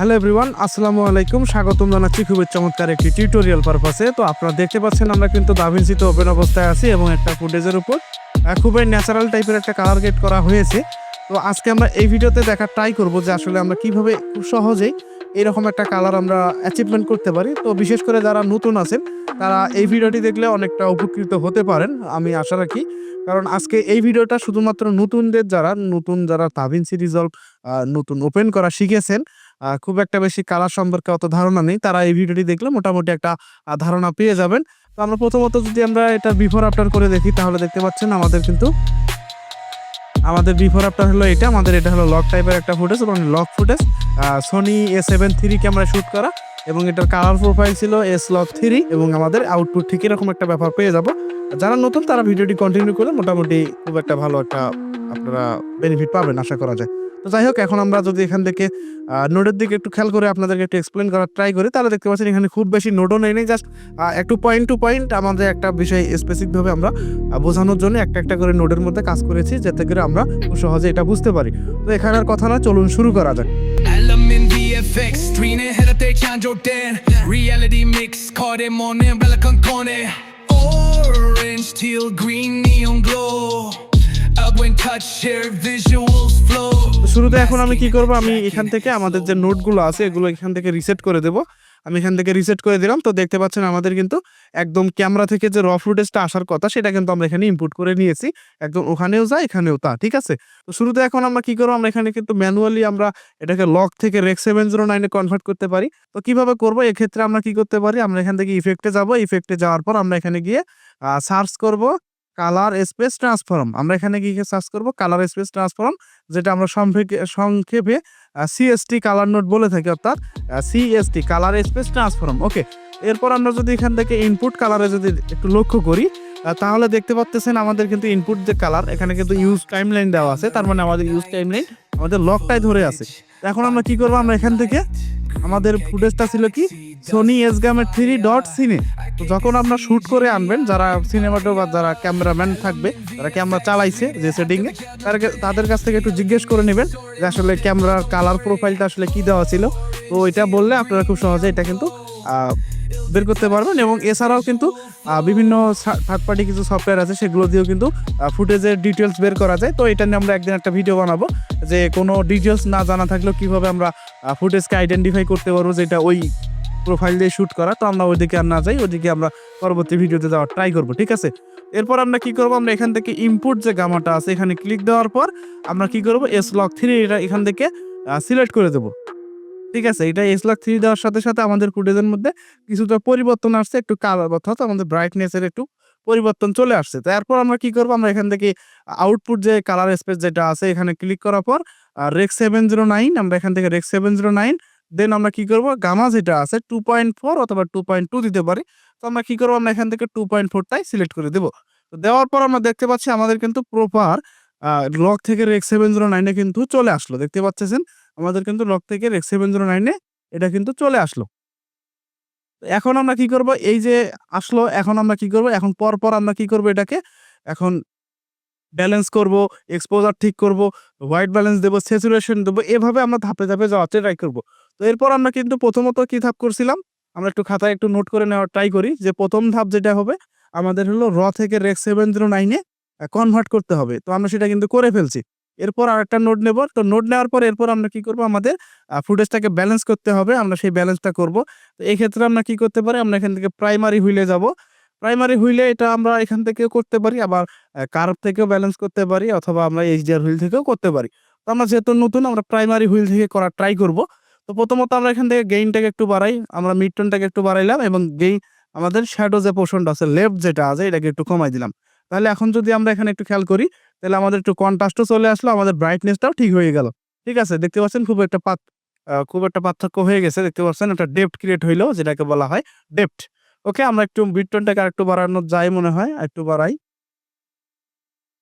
Hello everyone আসসালামু আলাইকুম। স্বাগতম জানাচ্ছি খুবই চমৎকার একটি টিউটোরিয়াল পারপাসে তো আপনারা দেখতে পাচ্ছেন আমরা কিন্তু দাভিন্সিতে ওপেন অবস্থায় আছি এবং একটা ফুটেজের উপর খুবই ন্যাচারাল টাইপের একটা কালার গেট করা হয়েছে। তো আজকে আমরা এই ভিডিওতে দেখার ট্রাই করব যে আসলে আমরা কীভাবে খুব সহজেই এরকম একটা কালার আমরা অ্যাচিভমেন্ট করতে পারি। তো বিশেষ করে যারা নতুন আছেন, তারা এই ভিডিওটি দেখলে অনেকটা উপকৃত হতে পারেন, আমি আশা রাখি। কারণ আজকে এই ভিডিওটা শুধুমাত্র নতুনদের যারা, নতুন যারা তাভিন্সি রিজলভ নতুন ওপেন করা শিখেছেন খুব একটা বেশি কালার সম্পর্কে অত ধারণা নেই। তারা এই ভিডিওটি দেখলে মোটামুটি একটা ধারণা পেয়ে যাবেন। তো আমরা প্রথমত যদি আমরা এটা বিফোর আফটার করে দেখি, তাহলে দেখতে পাচ্ছেন আমাদের কিন্তু, আমাদের বিফোর আফটার হলো এটা, আমাদের এটা হলো লক টাইপের একটা ফুটেজ এবং log footage Sony A seven three camera shoot করা এবং এটার কালার প্রোফাইল ছিল এস লক থ্রি এবং আমাদের আউটপুট ঠিক এরকম একটা ব্যাপার পেয়ে যাব। যারা নতুন তারা ভিডিওটি কন্টিনিউ করলে মোটামুটি খুব একটা ভালো একটা আপনারা বেনিফিট পাবেন, আশা করা যায়। তো যাই হোক এখন আমরা যদি এখান থেকে নোডের দিকে একটু খেয়াল করে আপনাদেরকে একটু এক্সপ্লেন করার ট্রাই করি তাহলে দেখতে পাচ্ছেন এখানে খুব বেশি নোডও নেই নেই জাস্ট একটু পয়েন্ট টু পয়েন্ট আমাদের একটা বিষয় স্পেসিকভাবে আমরা বোঝানোর জন্য একটা একটা করে নোডের মধ্যে কাজ করেছি যাতে করে আমরা খুব সহজে এটা বুঝতে পারি। তো এখানে আর কথা না চলুন শুরু করা যাক। Orange teal, green neon glow. শুরুতে এখন আমি কি করব? আমি এখান থেকে আমাদের যে নোটগুলো আছে এগুলো এখান থেকে রিসেট করে দেব। আমি এখান থেকে রিসেট করে দিলাম। তো দেখতে পাচ্ছেন আমাদের কিন্তু একদম ক্যামেরা থেকে যে র ফুটেজটা আসার কথা সেটা কিন্তু আমরা এখানে ইনপুট করে নিয়েছি। একদম ওখানেও যা এখানেও তা ঠিক আছে? তো শুরুতে এখন আমরা কি করব? আমরা এখানে কিন্তু ম্যানুয়ালি আমরা এটাকে লক থেকে রেক সেভেন জিরো নাইনে কনভার্ট করতে পারি। তো কীভাবে করব? এক্ষেত্রে আমরা কি করতে পারি? আমরা এখান থেকে ইফেক্টে যাব। ইফেক্টে যাওয়ার পর আমরা এখানে গিয়ে সার্চ করব। Colour space transform. আমরা এখানে গিয়ে সার্চ করব? কালার স্পেস ট্রান্সফর্ম, যেটা আমরা সংক্ষেপে সিএসটি কালার নোট বলে থাকি অর্থাৎ CST colour space transform. Okay, এরপর আমরা যদি এখান থেকে ইনপুট কালারে যদি একটু লক্ষ্য করি তাহলে দেখতে পাচ্ছেন আমাদের কিন্তু ইনপুট যে কালার এখানে কিন্তু ইউজ টাইম লাইন দেওয়া আছে। তার মানে আমাদের ইউজ টাইম লাইন আমাদের লকটাই ধরে আছে। এখন আমরা কি করব? আমরা এখান থেকে আমাদের ফুটেজটা ছিল কি? Sony S gamut three dot cine তো যখন আপনার শ্যুট করে আনবেন, যারা সিনেমাটো বা যারা ক্যামেরাম্যান থাকবে যারা ক্যামেরা চালাইছে যে সেটিংয়ে তাদের কাছ থেকে একটু জিজ্ঞেস করে নেবেন যে আসলে ক্যামেরার কালার প্রোফাইলটা আসলে কি দেওয়া ছিল। তো এটা বললে আপনারা খুব সহজে এটা কিন্তু বের করতে পারবেন এবং এছাড়াও কিন্তু বিভিন্ন থার্ড পার্টি কিছু সফটওয়্যার আছে, সেগুলো দিয়েও কিন্তু ফুটেজের ডিটেলস বের করা যায়। তো এটা নিয়ে আমরা একদিন একটা ভিডিও বানাবো, যে কোনো ডিটেলস না জানা থাকলেও কীভাবে আমরা ফুটেজকে আইডেন্টিফাই করতে পারব যেটা ওই প্রোফাইল দিয়ে শ্যুট করা। তো আমরা ওইদিকে আর না যাই, ওইদিকে আমরা পরবর্তী ভিডিওতে যাওয়ার ট্রাই করব, ঠিক আছে? এরপর আমরা কি করব, আমরা এখান থেকে ইনপুট যে গামাটা আছে, এখানে ক্লিক দেওয়ার পর আমরা কি করব এস লক থ্রি এটা এখান থেকে সিলেক্ট করে দেবো। ঠিক আছে, এটা এস লক থ্রি দেওয়ার সাথে সাথে আমাদের ফুটেজের মধ্যে কিছুটা পরিবর্তন আসছে, একটু কালার অর্থাৎ আমাদের ব্রাইটনেসের একটু পরিবর্তন চলে আসছে। তারপর আমরা কি করব? আমরা এখান থেকে আউটপুট যে কালার স্পেস যেটা আছে, এখানে ক্লিক করার পর রেক সেভেন জিরো নাইন আমরা এখান থেকে rec seven zero nine then আমরা কি করব? গামা যেটা আছে টু পয়েন্ট ফোর অথবা টু পয়েন্ট টু দিতে পারি। তো আমরা কি করব? আমরা এখান থেকে টু পয়েন্ট ফোরটাই সিলেক্ট করে দেবো। তো দেওয়ার পর আমরা দেখতে পাচ্ছি আমাদের কিন্তু প্রপার লক থেকে রেক সেভেন জিরো নাইনে কিন্তু চলে আসলো। দেখতে পাচ্ছেন? আমাদের কিন্তু লক থেকে রেক সেভেন জিরো নাইনে এটা কিন্তু চলে আসলো। এখন আমরা কি করব? এই যে আসলো, এখন আমরা কি করব? এখন পর পর আমরা কি করব এটাকে? এখন ব্যালেন্স করব এক্সপোজার ঠিক করব হোয়াইট ব্যালেন্স দেবো স্যাচুরেশন দেবো, এভাবে আমরা ধাপে ধাপে যাওয়ার ট্রাই করব। তো এরপর আমরা কিন্তু প্রথমত কি ধাপ করছিলাম? আমরা একটু খাতায় একটু নোট করে নেওয়ার ট্রাই করি যে প্রথম ধাপ যেটা হবে, আমাদের হলো র থেকে রেক সেভেন জিরো নাইনে কনভার্ট করতে হবে। তো আমরা সেটা কিন্তু করে ফেলছি। এরপর আরেকটা নোট নেব। তো নোট নেওয়ার পর এরপর আমরা কি করব? আমাদের ফুটেজটাকে ব্যালেন্স করতে হবে। আমরা সেই ব্যালেন্সটা করব। তো এই ক্ষেত্রে আমরা কি করতে পারি? আমরা এখান থেকে প্রাইমারি হুইলে যাব। প্রাইমারি হুইলে এটা আমরা এখান থেকেও করতে পারি। আবার কার্ভ থেকেও ব্যালেন্স করতে পারি অথবা আমরা এইচডিআর হুইল থেকেও করতে পারি। তো আমরা যেহেতু নতুন, আমরা প্রাইমারি হুইল থেকে করার ট্রাই করব। তো প্রথমত আমরা এখান থেকে গেইনটাকে একটু বাড়াই। আমরা মিড টোনটাকে একটু বাড়াইলাম এবং গেইন আমাদের শ্যাডো যে পোর্শনটা আছে লেফট যেটা আছে, এটাকে একটু কমাই দিলাম। তাহলে এখন যদি আমরা এখানে একটু খেয়াল করি, তাহলে আমাদের একটু কন্ট্রাস্টও চলে আসলো, আমাদের ব্রাইটনেসটাও ঠিক হয়ে গেল। ঠিক আছে? দেখতে পাচ্ছেন খুব একটা পাত খুব একটা পার্থক্য হয়ে গেছে। দেখতে পাচ্ছেন একটা ডেপ্ট ক্রিয়েট হইল, যেটাকে বলা হয় ডেপ্ট ওকে আমরা একটু বিটনটাকে আরেকটু বাড়ানো যায় মনে হয় একটু বাড়াই।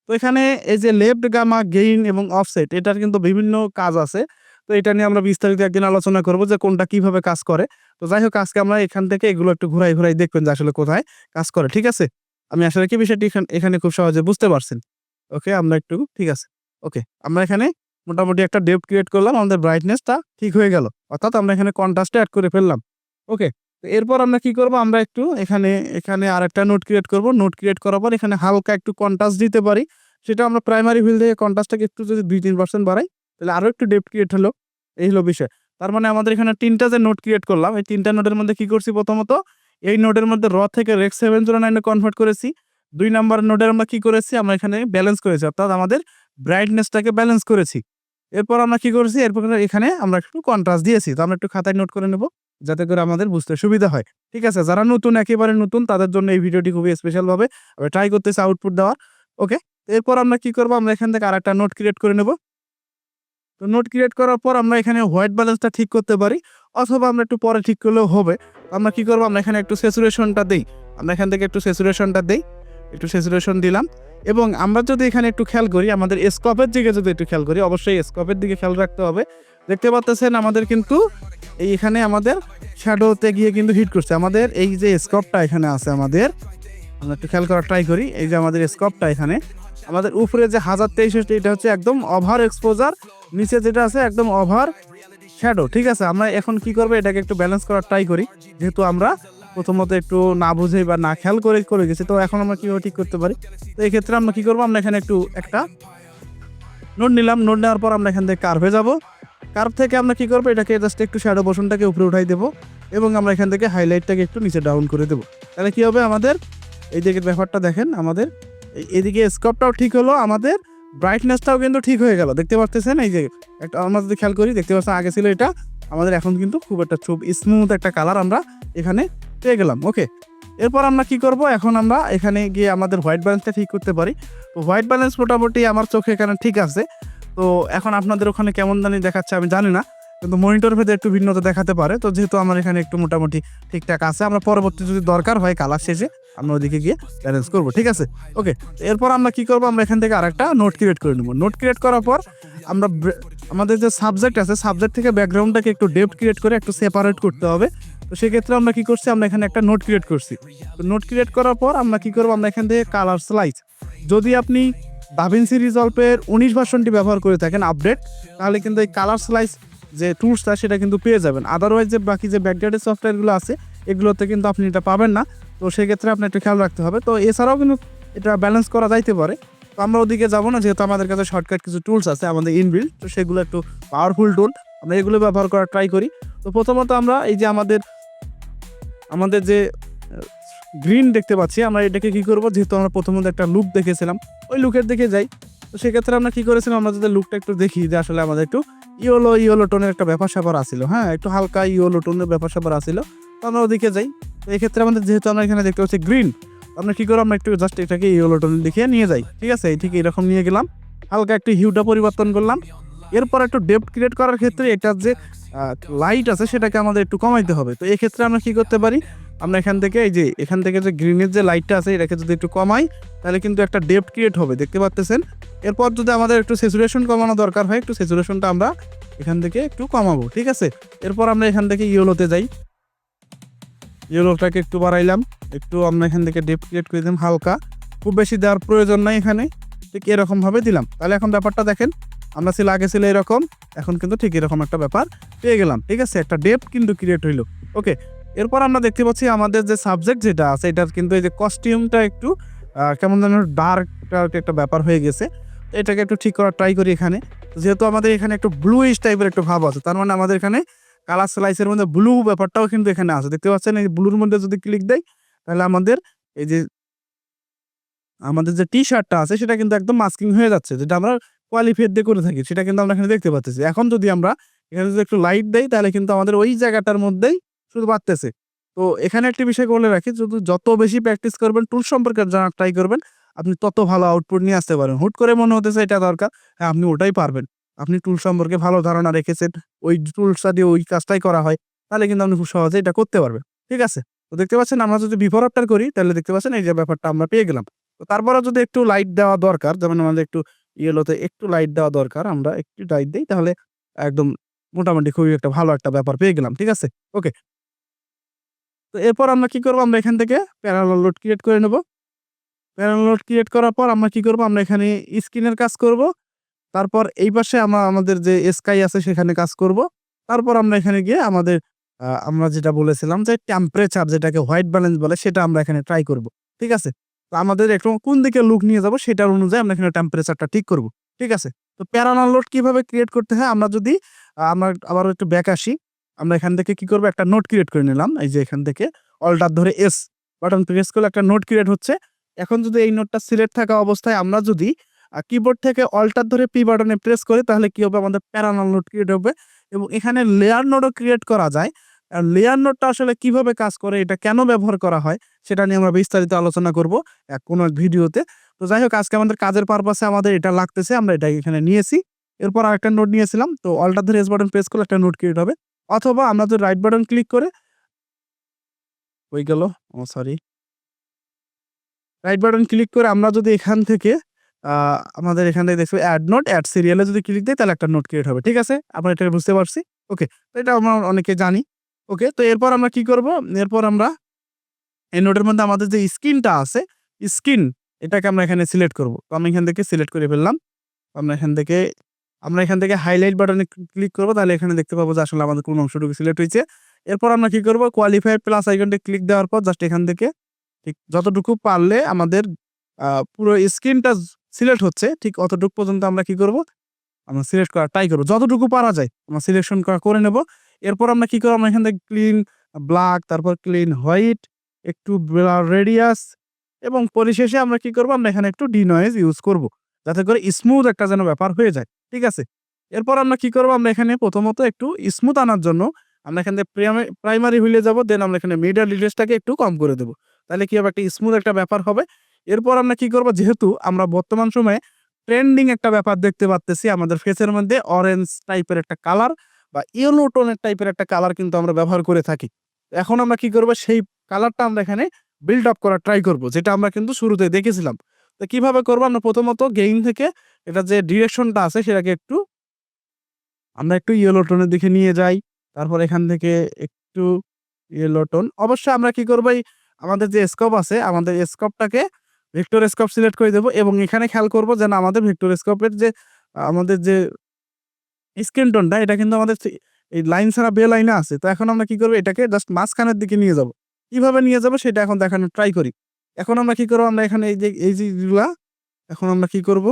তো এখানে এই যে লেফট গামা গেইন এবং অফসেট এটার কিন্তু বিভিন্ন কাজ আছে। তো এটা নিয়ে আমরা বিস্তারিত একদিন আলোচনা করব যে কোনটা কীভাবে কাজ করে। তো যাই হোক, আজকে আমরা এখান থেকে এগুলো একটু ঘুরাই ঘুরাই দেখবেন যে আসলে কোথায় কাজ করে। ঠিক আছে? আমি আসলে কি বিষয়টি এখান- খুব সহজে বুঝতে পারছেন ওকে, আমরা একটু, ঠিক আছে। ওকে, আমরা এখানে মোটামুটি একটা ডেপ ক্রিয়েট করলাম, আমাদের ব্রাইটনেসটা ঠিক হয়ে গেল। অর্থাৎ আমরা এখানে কন্ট্রাস্টে অ্যাড করে ফেললাম। ওকে, তো এরপর আমরা কি করব? আমরা একটু এখানে এখানে আরেকটা নোট ক্রিয়েট করব। নোট ক্রিয়েট করার পর এখানে হালকা একটু কন্ট্রাস্ট দিতে পারি। সেটা আমরা প্রাইমারি ফিল থেকে কন্ট্রাস্টটাকে একটু যদি দুই, তিন পার্সেন্ট বাড়াই, তাহলে আরও একটু ডেপ ক্রিয়েট হলো। এই হলো বিষয়। তার মানে আমাদের এখানে তিনটা যে নোট ক্রিয়েট করলাম, এই তিনটা নোটের মধ্যে কি করছি প্রথমত? এই নোটের মধ্যে র থেকে রেক্স সেভেন জিরো নাইনে কনভার্ট করেছি। দুই নাম্বার নোটের আমরা কি করেছি? আমরা এখানে ব্যালেন্স করেছি, অর্থাৎ আমাদের ব্রাইটনেসটাকে ব্যালেন্স করেছি। এরপর আমরা কি করেছি? এরপর এখানে আমরা একটু কন্ট্রাস্ট দিয়েছি। তো আমরা একটু খাতায় নোট করে নেব, যাতে করে আমাদের বুঝতে সুবিধা হয়। ঠিক আছে, যারা নতুন, একেবারে নতুন, তাদের জন্য এই ভিডিওটি খুবই স্পেশালভাবে আমি ট্রাই করতেছি আউটপুট দেওয়ার। ওকে এরপর আমরা কি করব? আমরা এখান থেকে আরেকটা নোট ক্রিয়েট করে নেব। তো নোট ক্রিয়েট করার পর আমরা এখানে হোয়াইট ব্যালেন্সটা ঠিক করতে পারি, অথবা আমরা একটু পরে ঠিক করলেও হবে। আমরা কি করব? আমরা এখানে একটু স্যাচুরেশনটা দিই। আমরা এখান থেকে একটু স্যাচুরেশনটা দিই, একটু স্যাচুরেশন দিলাম। এবং আমরা যদি এখানে একটু খেয়াল করি, আমাদের স্কপের দিকে যদি একটু খেয়াল করি, অবশ্যই স্কপের দিকে খেয়াল রাখতে হবে। দেখতে পাচ্ছেন আমাদের কিন্তু এই এখানে আমাদের শ্যাডোতে গিয়ে কিন্তু হিট করছে। আমাদের এই যে স্কপটা এখানে আছে আমাদের, আমরা একটু খেয়াল করার ট্রাই করি। এই যে আমাদের স্কপটা এখানে। আমাদের উপরে যে হাজার তেইশ এটা হচ্ছে একদম ওভার এক্সপোজার নিচে যেটা আছে একদম ওভার শ্যাডো ঠিক আছে? আমরা এখন কি করব? এটাকে একটু ব্যালেন্স করার ট্রাই করি। যেহেতু আমরা প্রথমত একটু না বুঝে বা না খেয়াল করে করে গেছি, তো এখন আমরা কীভাবে ঠিক করতে পারি? তো এই ক্ষেত্রে আমরা কী করব? আমরা এখানে একটু একটা নোট নিলাম। নোট নেওয়ার পর আমরা এখান থেকে কার্ভে যাব। কার্ভ থেকে আমরা কি করব? এটাকে জাস্ট একটু শ্যাডো পোর্শনটাকে উপরে উঠাই দেবো এবং আমরা এখান থেকে হাইলাইটটাকে একটু নিচে ডাউন করে দেবো। তাহলে কী হবে? আমাদের এই দিকের ব্যাপারটা দেখেন, আমাদের এদিকে স্কপটাও ঠিক হলো, আমাদের ব্রাইটনেসটাও কিন্তু ঠিক হয়ে গেল। দেখতে পাচ্ছেন এই যে একটা আমরা যদি খেয়াল করি, দেখতে পাচ্ছেন আগে ছিল এটা। আমাদের এখন কিন্তু খুব একটা খুব স্মুথ একটা কালার আমরা এখানে পেয়ে গেলাম। ওকে এরপর আমরা কি করব? এখন আমরা এখানে গিয়ে আমাদের হোয়াইট ব্যালেন্সটা ঠিক করতে পারি। তো হোয়াইট ব্যালেন্স মোটামুটি আমার চোখে এখানে ঠিক আছে। তো এখন আপনাদের ওখানে কেমন জানি দেখাচ্ছে, আমি জানি না। কিন্তু মনিটর ভেদে একটু ভিন্নতা দেখাতে পারে। তো যেহেতু আমার এখানে একটু মোটামুটি ঠিকঠাক আছে, আমরা পরবর্তী যদি দরকার হয় কালার শেষে, আমরা ওদিকে গিয়ে ব্যালেন্স করব, ঠিক আছে? ওকে এরপর আমরা কি করব? আমরা এখান থেকে আরেকটা নোট ক্রিয়েট করে নেব। নোট ক্রিয়েট করার পর আমরা আমাদের যে সাবজেক্ট আছে সাবজেক্ট থেকে ব্যাকগ্রাউন্ডটাকে একটু ডেপ ক্রিয়েট করে একটু সেপারেট করতে হবে। তো সেক্ষেত্রে আমরা কি করছি? আমরা এখানে একটা নোট ক্রিয়েট করছি। তো নোট ক্রিয়েট করার পর আমরা কি করব? আমরা এখান থেকে কালার স্লাইস যদি আপনি দাভিনসি রিজলভের উনিশ ভার্সনটি ব্যবহার করে থাকেন আপডেট তাহলে কিন্তু এই কালার স্লাইস যে টুলসটা সেটা কিন্তু পেয়ে যাবেন। আদারওয়াইজ যে বাকি যে ব্যাকগ্রাউন্ডের সফটওয়্যারগুলো আছে, এগুলোতে কিন্তু আপনি এটা পাবেন না। তো সেক্ষেত্রে আপনার একটু খেয়াল রাখতে হবে। তো এছাড়াও কিন্তু এটা ব্যালেন্স করা যাইতে পারে। তো আমরা ওদিকে যাব না, যেহেতু আমাদের কাছে শর্টকাট কিছু টুলস আছে, আমাদের ইনবিল্ড তো সেগুলো একটু পাওয়ারফুল টুল আমরা এগুলো ব্যবহার করার ট্রাই করি। তো প্রথমত আমরা এই যে আমাদের আমাদের যে গ্রিন দেখতে পাচ্ছি, আমরা এটাকে কি করব? যেহেতু আমরা প্রথমত একটা লুক দেখেছিলাম। ওই লুকের দিকে যাই। তো সেক্ষেত্রে আমরা কি করেছিলাম, আমরা যদি লুকটা একটু দেখি যে আসলে আমাদের একটু ইয়োলো ইয়োলো টোনের একটা ব্যাপার স্যাপার আসছিল হ্যাঁ একটু হালকা ইয়োলো টোনের ব্যাপার স্যাপার আসছিল তো আমরা ওদিকে যাই। তো এক্ষেত্রে আমাদের যেহেতু আমরা এখানে দেখতে পাচ্ছি গ্রিন আমরা কি করব, আমরা একটু জাস্ট এটাকে ইয়োলো টোনের দিকে নিয়ে যাই। ঠিক আছে? ঠিক এরকম নিয়ে গেলাম। হালকা একটু হিউটা পরিবর্তন করলাম। এরপর একটু ডেপথ ক্রিয়েট করার ক্ষেত্রে এটার যে লাইট আছে, সেটাকে আমাদের একটু কমাইতে হবে। তো এক্ষেত্রে আমরা কি করতে পারি আমরা এখান থেকে এই যে, এখান থেকে যে গ্রিনের যে লাইটটা আছে, এটাকে যদি একটু কমাই, তাহলে কিন্তু একটা ডেপথ ক্রিয়েট হবে, দেখতে পাচ্তেছেন এরপর যদি আমাদের একটু স্যাচুরেশন কমানো দরকার হয়, একটু স্যাচুরেশনটা আমরা এখান থেকে একটু কমাবো, ঠিক আছে? এরপর আমরা এখান থেকে ইয়েলোতে যাই। ইয়েলোটাকে একটু বাড়াইলাম, একটু আমরা এখান থেকে ডেপ ক্রিয়েট করে দিলাম হালকা। খুব বেশি দেওয়ার প্রয়োজন নাই এখানে, ঠিক এরকমভাবে দিলাম। তাহলে এখন ব্যাপারটা দেখেন, আমরা ছিল, আগে ছিল এরকম, এখন কিন্তু ঠিক এরকম একটা ব্যাপার পেয়ে গেলাম, ঠিক আছে? একটা ডেপ কিন্তু ক্রিয়েট হইল ওকে এরপর আমরা দেখতে পাচ্ছি আমাদের যে সাবজেক্ট যেটা আছে, এটার কিন্তু এই যে কস্টিউমটা একটু কেমন যেন ডার্ক একটা ব্যাপার হয়ে গেছে। এটাকে একটু ঠিক করার ট্রাই করি এখানে। যেহেতু আমাদের এখানে একটু ব্লুইশ টাইপের একটু ভাব আছে, তার মানে আমাদের এখানে কালার স্লাইসের মধ্যে ব্লু ব্যাপারটাও কিন্তু এখানে আছে। দেখতে পাচ্ছেন এই ব্লুর মধ্যে যদি ক্লিক দেয় তাহলে আমাদের এই যে, আমাদের যে টি শার্টটা আছে, সেটা কিন্তু একদম মাস্কিং হয়ে যাচ্ছে, যেটা আমরা কোয়ালিফাইড দিয়ে করে থাকি, সেটা কিন্তু আমরা এখানে দেখতে পাচ্ছি। এখন যদি আমরা এখানে যদি একটু লাইট দেই, তাহলে কিন্তু আমাদের ওই জায়গাটার মধ্যেই শুধু বাড়তেছে। তো এখানে একটি বিষয় বলে রাখি, যদি যত বেশি প্র্যাকটিস করবেন টুল সম্পর্কে জানার ট্রাই করবেন, আপনি তত ভালো আউটপুট নিয়ে আসতে পারেন। হুট করে মনে হতেছে এটা দরকার হ্যাঁ আপনি ওটাই পারবেন। আপনি টুল সম্পর্কে ভালো ধারণা রেখেছেন, ওই টুলসটা দিয়ে ওই কাজটাই করা হয়, তাহলে কিন্তু আপনি খুব সহজে এটা করতে পারবেন। ঠিক আছে? তো দেখতে পাচ্ছেন, আমরা যদি বিফোর আফটার করি, তাহলে দেখতে পাচ্ছেন এই যে ব্যাপারটা আমরা পেয়ে গেলাম। তো তারপরে যদি একটু লাইট দেওয়া দরকার, যেমন আমাদের একটু ইয়েলোতে একটু লাইট দেওয়া দরকার, আমরা একটু লাইট দিই, তাহলে একদম মোটামুটি খুবই একটা ভালো একটা ব্যাপার পেয়ে গেলাম। ঠিক আছে? ওকে তো এরপর আমরা কি করব? আমরা এখান থেকে প্যারালাল লোড ক্রিয়েট করে নেব। প্যারালাল লোড ক্রিয়েট করার পর আমরা কি করব? আমরা এখানে স্ক্রিনের কাজ করব। তারপর এই পাশে আমরা, আমাদের যে স্কাই আছে সেখানে কাজ করব। তারপর আমরা এখানে গিয়ে আমাদের আমরা যেটা বলেছিলাম যে টেম্পারেচার যেটাকে হোয়াইট ব্যালেন্স বলে সেটা আমরা এখানে ট্রাই করব। ঠিক আছে? তো আমাদের একটু কোন দিকে লুক নিয়ে যাব সেটার অনুযায়ী আমরা এখানে টেম্পারেচারটা ঠিক করব। ঠিক আছে? তো প্যারানাল লোড কীভাবে ক্রিয়েট করতে হয়? আমরা যদি আমরা আবার একটু ব্যাক আসি। আমরা এখান থেকে কি করব? একটা নোট ক্রিয়েট করে নিলাম। এই যে এখান থেকে অল্টার ধরে এস বাটন প্রেস করলে একটা নোট ক্রিয়েট হচ্ছে। এখন যদি এই নোটটা সিলেক্ট থাকা অবস্থায় আমরা যদি কিবোর্ড থেকে অল্টার ধরে পি বাটনে প্রেস করি, তাহলে কি হবে? আমাদের প্যারানাল নোট ক্রিয়েট হবে। এবং এখানে লেয়ার নোটও ক্রিয়েট করা যায়। আর লেয়ার নোটটা আসলে কীভাবে কাজ করে? এটা কেন ব্যবহার করা হয়? সেটা নিয়ে আমরা বিস্তারিত আলোচনা করব এক কোনো এক ভিডিওতে। তো যাই হোক, আজকে আমাদের কাজের পারপাসে আমাদের এটা লাগতেছে। আমরা এটা এখানে নিয়েছি। এরপর আরেকটা নোট নিয়েছিলাম। তো অল্টার ধরে এস বাটন প্রেস করলে একটা নোট ক্রিয়েট হবে। অথবা আমরা যদি রাইট বাটন ক্লিক করে হয়ে গেল, oh sorry right button click করে আমরা যদি এখান থেকে আমাদের এখান থেকে দেখব অ্যাড নোট অ্যাড সিরিয়ালে যদি ক্লিক দিই, তাহলে একটা নোট ক্রিয়েট হবে, ঠিক আছে? আমরা এটা বুঝতে পারছি? ওকে তো এটা আমরা অনেকে জানি। ওকে তো এরপর আমরা কি করব? এরপর আমরা এই নোটের মধ্যে আমাদের যে স্ক্রিনটা আছে স্ক্রিন এটাকে আমরা এখানে সিলেক্ট করব। তো আমি এখান থেকে সিলেক্ট করে ফেললাম। আমরা এখান থেকে আমরা এখান থেকে হাইলাইট বাটনে ক্লিক করব, তাহলে এখানে দেখতে পাবো যে আসলে আমাদের কোন অংশটুকু সিলেক্ট হয়েছে। এরপর আমরা কি করব? কোয়ালিফাইড প্লাস আইকনটা ক্লিক দেওয়ার পর জাস্ট এখান থেকে ঠিক যতটুকু পারলে আমাদের পুরো স্ক্রিনটা সিলেক্ট হচ্ছে, ঠিক অতটুকু পর্যন্ত আমরা কি করব? আমরা সিলেক্ট করা ট্রাই করব। যতটুকু পারা যায়, আমরা সিলেকশন করা করে নেব। এরপর আমরা কি করব? আমরা এখান থেকে ক্লিন ব্ল্যাক তারপর ক্লিন হোয়াইট একটু রেডিয়াস এবং পরিশেষে আমরা কি করব? আমরা এখানে একটু ডিনয়েজ ইউজ করব। যাতে করে স্মুথ একটা যেন ব্যাপার হয়ে যায়, ঠিক আছে? এরপর আমরা কি করব? আমরা এখানে প্রথমত একটু স্মুথ আনার জন্য আমরা এখান থেকে প্রাইমারি হুইলে যাব দেন আমরা এখানে মিডিয়াল ডিটেলসটাকে একটু কম করে দেবো। তাহলে কি হবে? একটা স্মুথ একটা ব্যাপার হবে। এরপর আমরা কি করব? যেহেতু আমরা বর্তমান সময়ে ট্রেন্ডিং একটা ব্যাপার দেখতে পাচ্তেছি আমাদের ফেসের মধ্যে অরেঞ্জ টাইপের একটা কালার বা ইয়েলো টোনের টাইপের একটা কালার কিন্তু আমরা ব্যবহার করে থাকি। এখন আমরা কি করব? সেই কালারটা আমরা এখানে বিল্ড আপ করার ট্রাই করব, যেটা আমরা কিন্তু শুরুতে দেখেছিলাম। তো কীভাবে করব? আমরা প্রথমত গেইন থেকে এটা যে ডিরেকশনটা আছে সেটাকে একটু আমরা একটু ইয়েলো টোনের দিকে নিয়ে যাই। তারপর এখান থেকে একটু ইয়েলো টোন অবশ্যই আমরা কি করব? আমাদের যে স্কোপ আছে, আমাদের স্কোপটাকে ভেক্টর স্কোপ সিলেক্ট করে দেবো এবং এখানে খেয়াল করব যেন আমাদের ভেক্টর স্কোপের যে, আমাদের যে স্ক্রিন টোনটা এটা কিন্তু আমাদের এই লাইন ছাড়া বে লাইনে আছে। তো এখন আমরা কি করব? এটাকে জাস্ট মাঝখানের দিকে নিয়ে যাব। কীভাবে নিয়ে যাব? সেটা এখন দেখানোর ট্রাই করি। এখন আমরা কি করব? আমরা এখানে এই যে এই জিনিসগুলা এখন আমরা কি করব?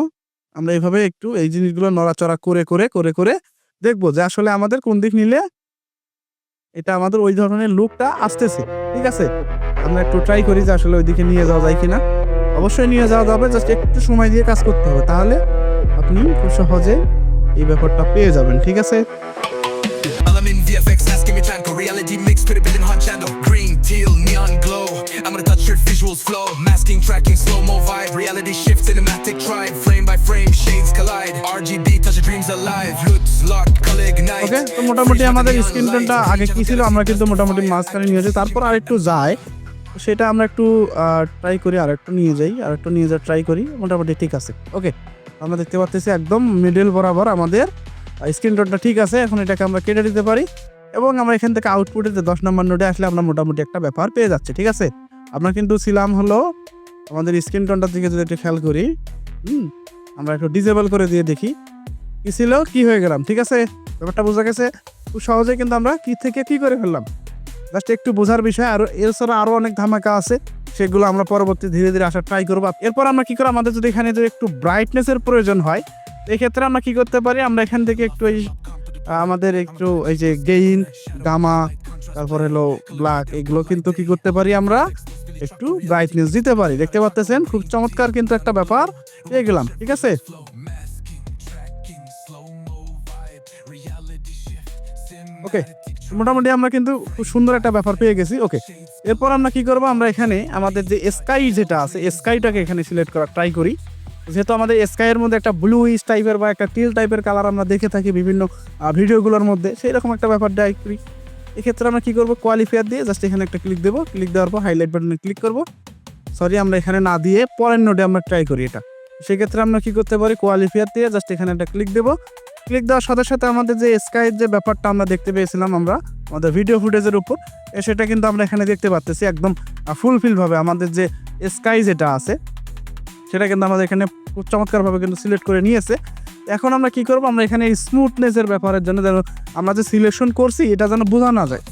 আমরা এইভাবে একটু এই জিনিসগুলো নড়াচড়া করে করে করে করে দেখব যে আসলে আমাদের কোন দিক নিলে এটা আমাদের ওই ধরনের লুকটা আসতেছে ঠিক আছে? আমরা একটু ট্রাই করি যে আসলে ওইদিকে নিয়ে যাওয়া যায় কিনা। অবশ্যই নিয়ে যাওয়া যাবে জাস্ট একটু সময় দিয়ে কাজ করতে হবে তাহলে আপনি খুব সহজে এই ব্যাপারটা পেয়ে যাবেন ঠিক আছে? Reality mix put it in hot Green, teal, neon glow I'm gonna visuals flow. Masking, tracking, slow-mo vibe. Reality shift, cinematic tribe. Frame by frame, shades collide. RGB, touch your dreams alive. Roots, lock, color ignite. ওকে তো মোটামুটি আমাদের screen টোনটা আগে কি ছিল? আমরা কিন্তু মোটামুটি মাঝখানে নিয়ে যাই তারপর আরেকটু যায় সেটা আমরা একটু ট্রাই করি আর একটু নিয়ে যাই। আর একটু নিয়ে যা ট্রাই করি। মোটামুটি ঠিক আছে। ওকে আমরা দেখতে পাচ্ছি একদম মিডল বরাবর আমাদের স্ক্রিন টোনটা ঠিক আছে। এখন এটাকে আমরা কেটে দিতে পারি। এবং আমরা এখান থেকে আউটপুটে দশ নম্বর নোটে আসলে আমরা মোটামুটি একটা ব্যাপার পেয়ে যাচ্ছে। ঠিক আছে? আমরা কিন্তু ছিলাম হলো আমাদের স্ক্রিন টোনটার দিকে যদি একটু খেয়াল করি, হুম, আমরা একটু ডিজেবল করে দিয়ে দেখি। কি ছিল? কি হয়ে গেলাম? ঠিক আছে? ব্যাপারটা বোঝা গেছে? খুব সহজে কিন্তু আমরা কি থেকে কি করে ফেললাম। জাস্ট একটু বোঝার বিষয়, আর এছাড়া আরও অনেক ধামাকা আছে, সেগুলো আমরা পরবর্তী ধীরে ধীরে আসার ট্রাই করব। এরপর আমরা কি করব আমাদের যদি এখানে যদি একটু ব্রাইটনেসের প্রয়োজন হয় এই ক্ষেত্রে আমরা কি করতে পারি? আমরা এখান থেকে একটু এই, আমাদের একটু এই যে গেইন গামা তারপর হলো ব্ল্যাক এগুলো কিন্তু কি করতে পারি আমরা? একটু ব্রাইটনেস দিতে পারি। দেখতে পাচ্ছেন খুব চমৎকার কিন্তু একটা ব্যাপার। পেয়ে গেলাম, ঠিক আছে? ওকে মোটামুটি আমরা কিন্তু খুব সুন্দর একটা ব্যাপার পেয়ে গেছি। ওকে এরপর আমরা কি করব? আমরা এখানে আমাদের যে স্কাই যেটা আছে স্কাইটাকে এখানে সিলেক্ট করার ট্রাই করি। যেহেতু আমাদের স্কাইয়ের মধ্যে একটা ব্লু ইস টাইপের বা একটা টিল টাইপের কালার আমরা দেখে থাকি বিভিন্ন ভিডিওগুলোর মধ্যে সেই রকম একটা ব্যাপার ট্রাই করি। এক্ষেত্রে আমরা কি করব? কোয়ালিফায়ার দিয়ে জাস্ট এখানে একটা ক্লিক দেবো। ক্লিক দেওয়ার পর হাইলাইট বাটনে ক্লিক করব। সরি আমরা এখানে না দিয়ে পরের নোটে আমরা ট্রাই করি এটা। সেক্ষেত্রে আমরা কি করতে পারি? কোয়ালিফায়ার দিয়ে জাস্ট এখানে একটা ক্লিক দেবো। ক্লিক দেওয়ার সাথে সাথে আমাদের যে স্কাইয়ের যে ব্যাপারটা আমরা দেখতে পেয়েছিলাম আমরা, আমাদের ভিডিও ফুটেজের উপর সেটা কিন্তু আমরা এখানে দেখতে পাচ্তেছি একদম ফুলফিলভাবে আমাদের যে স্কাই যেটা আছে, সেটা কিন্তু আমাদের এখানে খুব চমৎকারভাবে কিন্তু সিলেক্ট করে নিয়েছে। এখন আমরা কি করব? আমরা এখানে স্মুথনেসের ব্যাপারের জন্য যেন আমরা যে সিলেকশন করছি, এটা যেন বোঝা না যায়।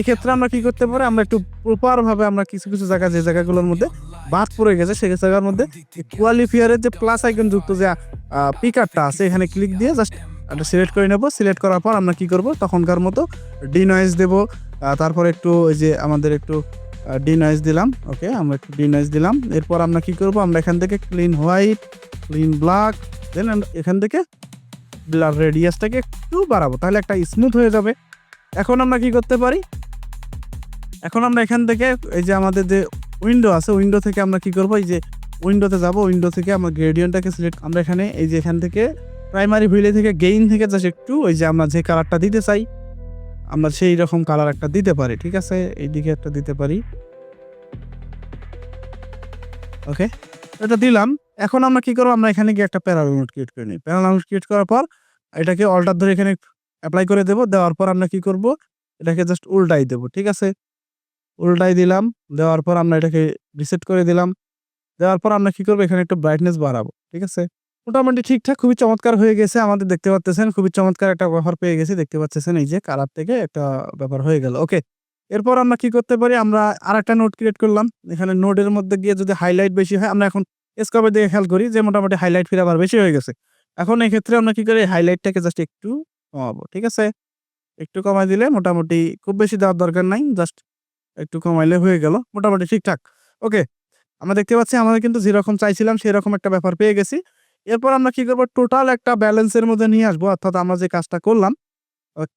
এক্ষেত্রে আমরা কি করতে পারি? আমরা একটু প্রপারভাবে আমরা কিছু কিছু জায়গা, যে জায়গাগুলোর মধ্যে বাদ পড়ে গেছে, সেই জায়গার মধ্যে কোয়ালিফিয়ারের যে প্লাস আইকন যুক্ত যে পিকারটা আছে, এখানে ক্লিক দিয়ে জাস্ট একটা সিলেক্ট করে নেব। সিলেক্ট করার পর আমরা কি করব? তখনকার মতো ডি নয়েজ দেবো তারপর একটু ওই যে আমাদের একটু ডি নয়েজ দিলাম। ওকে আমরা একটু ডি নয়েজ দিলাম। এরপর আমরা কি করব? আমরা এখান থেকে clean white clean black then এখান থেকে ব্লার রেডিয়াসটাকে একটু বাড়াবো, তাহলে একটা স্মুথ হয়ে যাবে। এখন আমরা কি করতে পারি? এখন আমরা এখান থেকে এই যে আমাদের যে উইন্ডো আছে উইন্ডো থেকে আমরা কি করব? এই যে উইন্ডোতে যাব উইন্ডো থেকে আমরা গ্রেডিয়েন্টটাকে সিলেক্ট আমরা এখানে এই যে এখান থেকে প্রাইমারি ভিলে থেকে গেইন থেকে জাস্ট একটু ওই যে আমরা যে কালারটা দিতে চাই, আমরা সেই রকম কালার একটা দিতে পারি, ঠিক আছে? এইদিকে একটা দিতে পারি। ওকে এটা দিলাম। এখন আমরা কি করব? আমরা এখানে গিয়ে একটা প্যারাল নোট ক্রিয়েট করে নিই। প্যারাল নোট ক্রিয়েট করার পর এটাকে অল্টার ধরে এখানে অ্যাপ্লাই করে দেবো। দেওয়ার পর আমরা কি করব? এটাকে জাস্ট উল্টাই দেবো, ঠিক আছে? উল্টাই দিলাম, দেওয়ার পর আমরা এটাকে রিসেট করে দিলাম। দেওয়ার পর আমরা কি করব? এখানে একটু ব্রাইটনেস বাড়াবো, ঠিক আছে? মোটামুটি ঠিকঠাক, খুবই চমৎকার হয়ে গেছে আমাদের, দেখতে পাচ্ছেন? খুবই চমৎকার একটা ব্যাপার পেয়ে গেছি, দেখতে পাচ্ছেন? এই যে কালার থেকে একটা ব্যাপার হয়ে গেল ওকে এরপর আমরা কি করতে পারি? আমরা আর একটা নোট ক্রিয়েট করলাম। এখানে নোটের মধ্যে গিয়ে যদি হাইলাইট বেশি হয়, আমরা এখন স্কোপের দিকে খেয়াল করি যে মোটামুটি হাইলাইট ফিরে আবার বেশি হয়ে গেছে। এখন এই ক্ষেত্রে আমরা কি করি? হাইলাইটটাকে জাস্ট একটু কমাবো, ঠিক আছে? একটু কমাই দিলে মোটামুটি খুব বেশি দেওয়ার দরকার নাই জাস্ট একটু কমাইলে হয়ে গেল, মোটামুটি ঠিকঠাক। ওকে আমরা দেখতে পাচ্ছি আমাদের কিন্তু যেরকম চাইছিলাম সেরকম একটা ব্যাপার পেয়ে গেছি। এরপর আমরা কি করব? টোটাল একটা ব্যালেন্সের মধ্যে নিয়ে আসব, অর্থাৎ আমরা যে কাজটা করলাম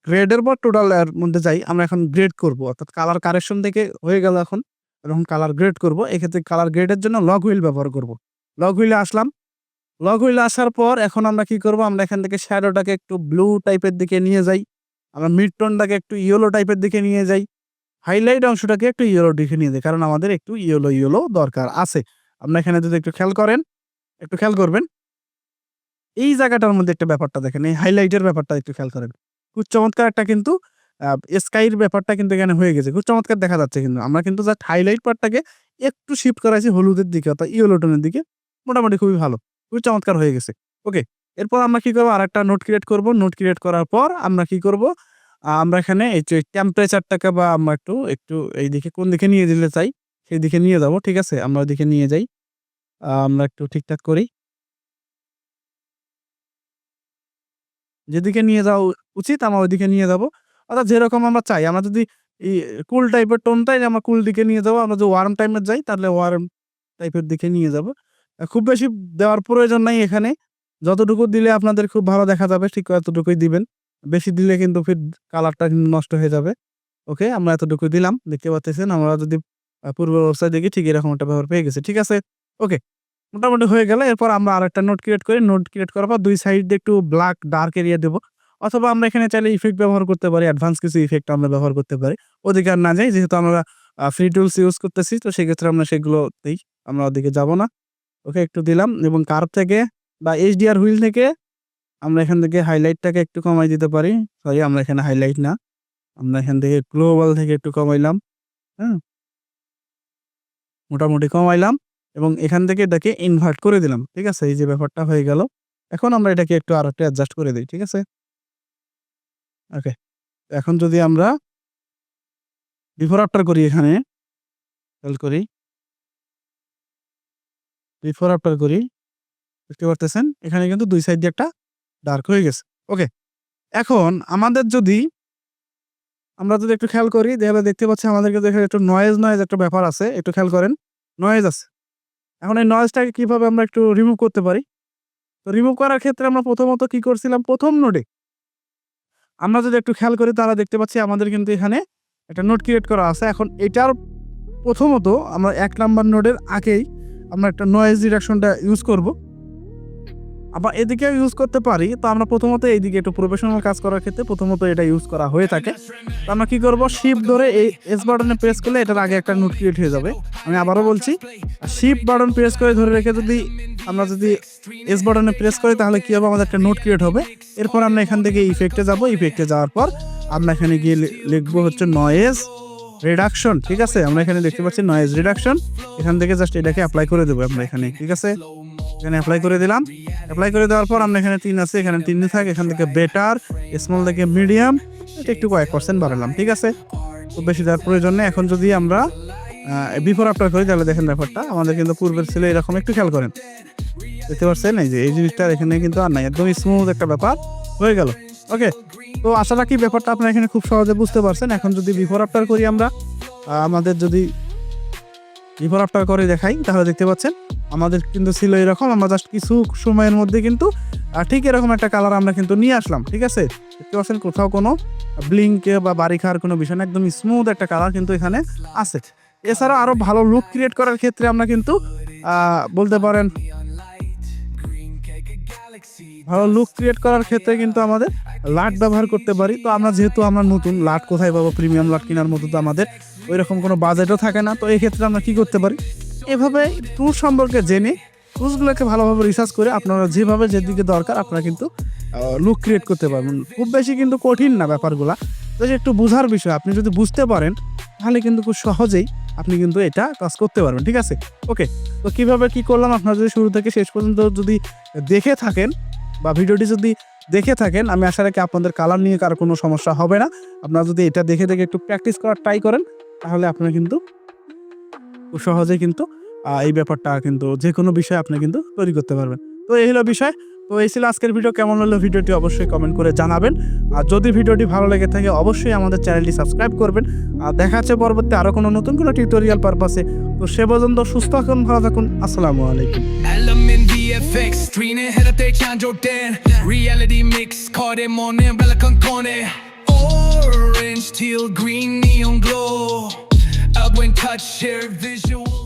গ্রেডের পর টোটাল এর মধ্যে যাই, আমরা এখন গ্রেড করব, অর্থাৎ কালার কারেকশন থেকে হয়ে গেল এখন এখন কালার গ্রেড করব, এক্ষেত্রে কালার গ্রেডের জন্য লগ হুইল ব্যবহার করব। লগ হুইলে আসলাম। লগ হুইলে আসার পর এখন আমরা কি করব? আমরা এখান থেকে শ্যাডোটাকে একটু ব্লু টাইপের দিকে নিয়ে যাই। আমরা মিড টোনটাকে একটু ইয়েলো টাইপের দিকে নিয়ে যাই। হাইলাইট অংশটাকে একটু ইয়েলো দিকে নিয়ে যাই, কারণ আমাদের একটু ইয়েলো ইয়েলো দরকার আছে। আপনারা এখানে যদি একটু খেয়াল করেন, একটু খেয়াল করবেন। এই জায়গাটার মধ্যে একটা ব্যাপারটা দেখেন, এই হাইলাইটের ব্যাপারটা একটু খেয়াল করেন। খুব চমৎকার একটা কিন্তু স্কাইর ব্যাপারটা কিন্তু এখানে হয়ে গেছে। খুব চমৎকার দেখা যাচ্ছে কিন্তু। আমরা কিন্তু জাস্ট হাইলাইট পার্টটাকে একটু শিফট করাইছি হলুদের দিকে অর্থাৎ ইয়েলো টোনের দিকে। মোটামুটি খুবই ভালো, খুবই চমৎকার হয়ে গেছে। ওকে, এরপর আমরা কি করব? আর একটা নোট ক্রিয়েট করব। নোট ক্রিয়েট করার পর আমরা কি করব? আমরা এখানে এই যে টেম্পারেচারটাকে বা আমরা একটু একটু এই দিকে, কোন দিকে নিয়ে দিলে চাই সেই দিকে নিয়ে যাব, ঠিক আছে? আমরা ওইদিকে নিয়ে যাই। আমরা একটু ঠিকঠাক করি। যেদিকে নিয়ে যাওয়া উচিত, আমরা ওইদিকে নিয়ে যাব। অর্থাৎ যেরকম আমরা চাই, আমরা যদি এই কুল টাইপের টোন চাই আমরা কুল দিকে নিয়ে যাব, আমরা যদি ওয়ার্ম টাইপের যাই, তাহলে ওয়ার্ম টাইপের দিকে নিয়ে যাব। খুব বেশি দেওয়ার প্রয়োজন নাই এখানে। যতটুকু দিলে আপনাদের খুব ভালো দেখা যাবে, ঠিক এতটুকুই দিবেন। বেশি দিলে কিন্তু ফির কালারটা নষ্ট হয়ে যাবে। ওকে, আমরা এতটুকু দিলাম, দেখতে পাচ্ছেন আমরা যদি পূর্ব অবস্থায় দেখি, ঠিক এরকম একটা ব্যবহার পেয়ে গেছে, ঠিক আছে? ওকে, মোটামুটি হয়ে গেলে। এরপর আমরা আরেকটা নোট ক্রিয়েট করি। নোট ক্রিয়েট করার পর দুই সাইড দিয়ে একটু ব্ল্যাক ডার্ক এরিয়া দেবো। অথবা আমরা এখানে চাইলে ইফেক্ট ব্যবহার করতে পারি অ্যাডভান্স কিছু ইফেক্ট আমরা ব্যবহার করতে পারি। আর না যাই, যেহেতু আমরা ফ্রি টুলস ইউজ করতেছি, তো সেক্ষেত্রে আমরা সেগুলো দিই, আমরা ওদিকে যাব না। ওকে একটু দিলাম এবং কার্ভ থেকে? বা এইচডিআর হুইল থেকে আমরা এখান থেকে হাইলাইটটাকে একটু কমাই দিতে পারি। সরি আমরা এখানে হাইলাইট না। আমরা এখান থেকে গ্লোবাল থেকে একটু কমাইলাম হ্যাঁ? মোটামুটি কমাইলাম এবং এখান থেকে এটাকে ইনভার্ট করে দিলাম, ঠিক আছে? এই যে ব্যাপারটা হয়ে গেল। এখন আমরা এটাকে একটু আর একটু অ্যাডজাস্ট করে দিই, ঠিক আছে? ওকে, এখন যদি আমরা বিফোর আফটার করি এখানে, খেয়াল করি। বিফোর আফটার করি। দেখতে পারতেছেন? এখানে কিন্তু দুই সাইড দিয়ে একটা ডার্ক হয়ে গেছে। ওকে এখন আমাদের যদি, আমরা যদি একটু খেয়াল করি, তাহলে দেখতে পাচ্ছি আমাদের কিন্তু একটু নয়েজ নয়েজ একটা ব্যাপার আছে। একটু খেয়াল করেন নয়েজ আছে। এখন এই নয়েজটাকে কীভাবে আমরা একটু রিমুভ করতে পারি? তো রিমুভ করার ক্ষেত্রে আমরা প্রথমত কি করছিলাম? প্রথম নোটে আমরা যদি একটু খেয়াল করি তারা দেখতে পাচ্ছি আমাদের কিন্তু এখানে একটা নোট ক্রিয়েট করা আছে। এখন এটার প্রথমত আমরা এক নাম্বার নোটের আগেই আমরা একটা নয়েজ ডিডাকশনটা ইউজ করব। আবার এদিকেও ইউজ করতে পারি, তো আমরা প্রথমত এইদিকে একটু প্রফেশনাল কাজ করার ক্ষেত্রে প্রথমত এটা ইউজ করা হয়ে থাকে। তো আমরা কি করব শিপ ধরে এই এস বাটনে প্রেস করলে এটার আগে একটা নোট ক্রিয়েট হয়ে যাবে। আমি আবারও বলছি শিপ বাটন প্রেস করে ধরে রেখে যদি আমরা যদি এস বাটনে প্রেস করি, তাহলে কি হবে? আমাদের একটা নোট ক্রিয়েট হবে। এরপর আমরা এখান থেকে ইফেক্টে যাব। ইফেক্টে যাওয়ার পর আমরা এখানে গিয়ে লিখব হচ্ছে নয়েজ রিডাকশন ঠিক আছে? আমরা এখানে দেখতে পাচ্ছি নয়েজ রিডাকশন এখান থেকে জাস্ট এটাকে অ্যাপ্লাই করে দেবো আমরা এখানে, ঠিক আছে? এখানে অ্যাপ্লাই করে দিলাম। অ্যাপ্লাই করে দেওয়ার পর আমরা এখানে তিন আছে, এখানে তিন থাক, এখান থেকে বেটার স্মল থেকে মিডিয়াম এটা একটু কয়েক পার্সেন্ট বাড়ালাম, ঠিক আছে? খুব বেশি দেওয়ার প্রয়োজন নেই। এখন যদি আমরা বিফোর আফটার করি, তাহলে দেখেন ব্যাপারটা, আমাদের কিন্তু পূর্বের ছিল এরকম একটু খেয়াল করেন। দেখতে পাচ্ছেন? এই যে, এই জিনিসটা এখানে কিন্তু আর নাই, একদম স্মুথ একটা ব্যাপার। হয়ে গেল। ওকে তো আশা রাখি ব্যাপারটা আপনারা এখানে খুব সহজে বুঝতে পারছেন। এখন যদি বিফোর আফটার করি আমরা আমাদের যদি বিফোর আফটার করে দেখাই, তাহলে দেখতে পাচ্ছেন আমাদের কিন্তু ছিল এরকম। আমরা জাস্ট কিছু সময়ের মধ্যে কিন্তু ঠিক এরকম একটা কালার আমরা কিন্তু নিয়ে আসলাম, ঠিক আছে? দেখতে পাচ্ছেন কোথাও কোনো ব্লিঙ্ক বা বাড়ি খাওয়ার কোনো বিষয় না, একদম স্মুথ একটা কালার কিন্তু এখানে আছে। এছাড়া আরও ভালো লুক ক্রিয়েট করার ক্ষেত্রে আমরা কিন্তু বলতে পারেন ভালো লুক ক্রিয়েট করার ক্ষেত্রে কিন্তু আমাদের লাট ব্যবহার করতে পারি। তো আমরা যেহেতু আমরা নতুন লাট কোথায় পাবো প্রিমিয়াম লাট কেনার মতো তো আমাদের ওই রকম কোনো বাজেটও থাকে না। তো এই ক্ষেত্রে আমরা কি করতে পারি? এভাবে টুর সম্পর্কে জেনে টুলসগুলোকে ভালোভাবে রিসার্চ করে আপনারা যেভাবে যেদিকে দরকার আপনারা কিন্তু লুক ক্রিয়েট করতে পারবেন। খুব বেশি কিন্তু কঠিন না ব্যাপারগুলা। তো যে একটু বোঝার বিষয় আপনি যদি বুঝতে পারেন তাহলে কিন্তু খুব সহজেই আপনি কিন্তু এটা কাজ করতে পারবেন ঠিক আছে? ওকে তো কীভাবে কি করলাম? আপনারা যদি শুরু থেকে শেষ পর্যন্ত যদি দেখে থাকেন বা ভিডিওটি যদি দেখে থাকেন, আমি আশা রাখি আপনাদের কালার নিয়ে কারও কোনো সমস্যা হবে না। আপনারা যদি এটা দেখে দেখে একটু প্র্যাকটিস করার ট্রাই করেন, তাহলে আপনারা কিন্তু খুব সহজেই কিন্তু এই ব্যাপারটা কিন্তু যে কোনো বিষয় আপনি কিন্তু তৈরি করতে পারবেন। তো এই হলো বিষয়। তো এই ছিল আজকের ভিডিও কেমন হলো ভিডিওটি অবশ্যই কমেন্ট করে জানাবেন। আর যদি ভিডিওটি ভালো লেগে থাকে, অবশ্যই আমাদের চ্যানেলটি সাবস্ক্রাইব করবেন। আর দেখা যাচ্ছে পরবর্তী আরও কোনো নতুন কোনো টিউটোরিয়াল পারপাসে তো সে পর্যন্ত সুস্থ থাকুন, ভালো থাকুন। আসসালামু আলাইকুম। Element VFX Streaming 해라 때 chanjo된 Reality mix caught in morning Bella con cone Orange teal green neon glow Up when touch share visual